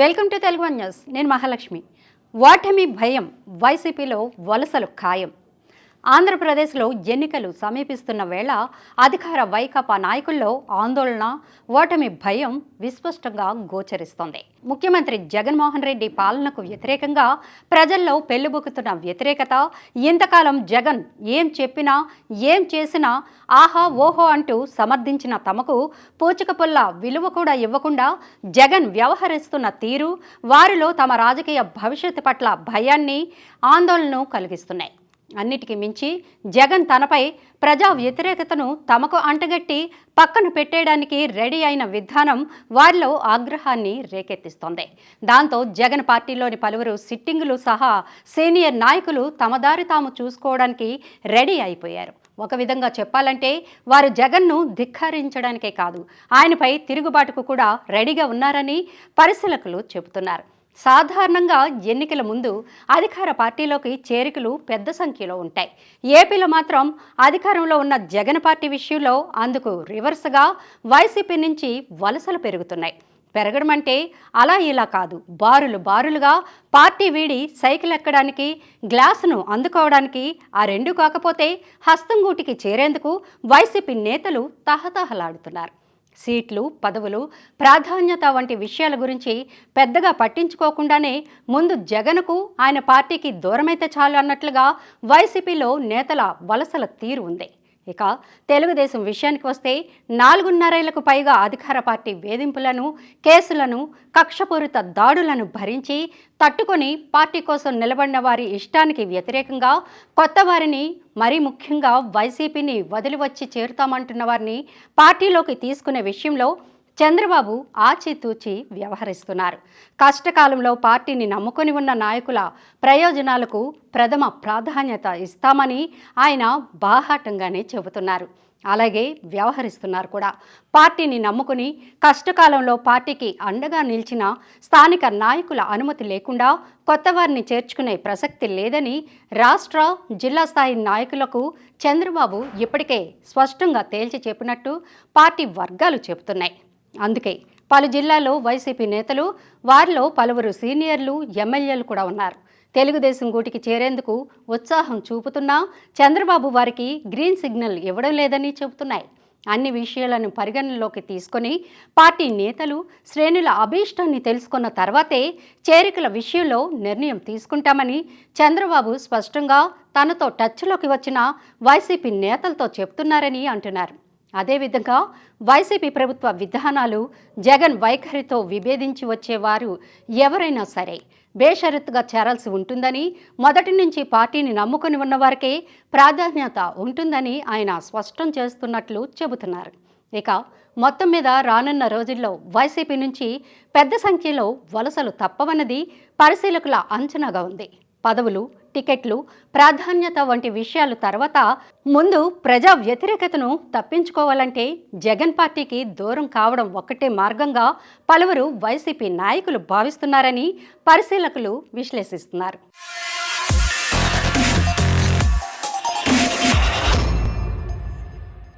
Welcome to Telugu one news. నేను మహాలక్ష్మి. వాటమి భయం వైసీపీలో వలసలు ఖాయం. ఆంధ్రప్రదేశ్లో ఎన్నికలు సమీపిస్తున్న వేళ అధికార వైకాపా నాయకుల్లో ఆందోళన ఓటమి భయం విస్పష్టంగా గోచరిస్తోంది. ముఖ్యమంత్రి జగన్మోహన్ రెడ్డి పాలనకు వ్యతిరేకంగా ప్రజల్లో పెళ్ళిబుకుతున్న వ్యతిరేకత ఇంతకాలం జగన్ ఏం చెప్పినా ఏం చేసినా ఆహా ఓహో అంటూ సమర్థించిన తమకు పూచికపుల్ల విలువ కూడా ఇవ్వకుండా జగన్ వ్యవహరిస్తున్న తీరు వారిలో తమ రాజకీయ భవిష్యత్తు పట్ల భయాన్ని ఆందోళనను కలిగిస్తున్నాయి. అన్నిటికీ మించి జగన్ తనపై ప్రజా వ్యతిరేకతను తమకు అంటగట్టి పక్కన పెట్టేయడానికి రెడీ అయిన విధానం వారిలో ఆగ్రహాన్ని రేకెత్తిస్తోంది. దాంతో జగన్ పార్టీలోని పలువురు సిట్టింగులు సహా సీనియర్ నాయకులు తమ దారి తాము చూసుకోవడానికి రెడీ అయిపోయారు. ఒక విధంగా చెప్పాలంటే వారు జగన్ను ధిక్కరించడానికే కాదు ఆయనపై తిరుగుబాటుకు కూడా రెడీగా ఉన్నారని పరిశీలకులు చెబుతున్నారు. సాధారణంగా ఎన్నికల ముందు అధికార పార్టీలోకి చేరికలు పెద్ద సంఖ్యలో ఉంటాయి. ఏపీలో మాత్రం అధికారంలో ఉన్న జగన్ పార్టీ విషయంలో అందుకు రివర్స్గా వైసీపీ నుంచి వలసలు పెరుగుతున్నాయి. పెరగడం అంటే అలా ఇలా కాదు. బారులు బారులుగా పార్టీ వీడి సైకిల్ ఎక్కడానికి గ్లాసును అందుకోవడానికి ఆ రెండు కాకపోతే హస్తంగూటికి చేరేందుకు వైసీపీ నేతలు తహతహలాడుతున్నారు. సీట్లు పదవులు ప్రాధాన్యత వంటి విషయాల గురించి పెద్దగా పట్టించుకోకుండానే ముందు జగన్కు ఆయన పార్టీకి దూరమైతే చాలు అన్నట్లుగా వైసీపీలో నేతల వలసల తీరు ఉంది. ఇక తెలుగుదేశం విషయానికి వస్తే నాలుగున్నరేళ్ళకు పైగా అధికార పార్టీ వేధింపులను కేసులను కక్షపూరిత దాడులను భరించి తట్టుకొని పార్టీ కోసం నిలబడిన వారి ఇష్టానికి వ్యతిరేకంగా కొత్త వారిని మరీ ముఖ్యంగా వైసీపీని వదిలి వచ్చి చేరుతామంటున్న వారిని పార్టీలోకి తీసుకునే విషయంలో చంద్రబాబు ఆచితూచి వ్యవహరిస్తున్నారు. కష్టకాలంలో పార్టీని నమ్ముకొని ఉన్న నాయకుల ప్రయోజనాలకు ప్రథమ ప్రాధాన్యత ఇస్తామని ఆయన బాహాటంగానే చెబుతున్నారు. అలాగే వ్యవహరిస్తున్నారు కూడా. పార్టీని నమ్ముకుని కష్టకాలంలో పార్టీకి అండగా నిలిచిన స్థానిక నాయకుల అనుమతి లేకుండా కొత్త వారిని చేర్చుకునే ప్రసక్తి లేదని రాష్ట్ర జిల్లా స్థాయి నాయకులకు చంద్రబాబు ఇప్పటికే స్పష్టంగా తేల్చి చెప్పినట్టు పార్టీ వర్గాలు చెబుతున్నాయి. అందుకే పలు జిల్లాల్లో వైసీపీ నేతలు వారిలో పలువురు సీనియర్లు ఎమ్మెల్యేలు కూడా ఉన్నారు. తెలుగుదేశం గూటికి చేరేందుకు ఉత్సాహం చూపుతున్నా చంద్రబాబు వారికి గ్రీన్ సిగ్నల్ ఇవ్వడం లేదని చెబుతున్నాయి. అన్ని విషయాలను పరిగణనలోకి తీసుకొని పార్టీ నేతలు శ్రేణుల అభీష్టాన్ని తెలుసుకున్న తర్వాతే చేరికల విషయంలో నిర్ణయం తీసుకుంటామని చంద్రబాబు స్పష్టంగా తనతో టచ్లోకి వచ్చిన వైసీపీ నేతలతో చెప్తున్నారని అంటున్నారు. అదేవిధంగా వైసీపీ ప్రభుత్వ విధానాలు జగన్ వైఖరితో విభేదించి వచ్చేవారు ఎవరైనా సరే బేషరత్తుగా చేరాల్సి ఉంటుందని మొదటి నుంచి పార్టీని నమ్ముకొని ఉన్నవారికే ప్రాధాన్యత ఉంటుందని ఆయన స్పష్టం చేస్తున్నట్లు చెబుతున్నారు. ఇక మొత్తం మీద రానున్న రోజుల్లో వైసీపీ నుంచి పెద్ద సంఖ్యలో వలసలు తప్పవన్నది పరిశీలకుల అంచనాగా ఉంది. పదవులు టికెట్లు ప్రాధాన్యత వంటి విషయాలు తర్వాత ముందు ప్రజా వ్యతిరేకతను తప్పించుకోవాలంటే జగన్ పార్టీకి దూరం కావడం ఒక్కటే మార్గంగా పలువురు వైసీపీ నాయకులు భావిస్తున్నారని పరిశీలకులు విశ్లేషిస్తున్నారు.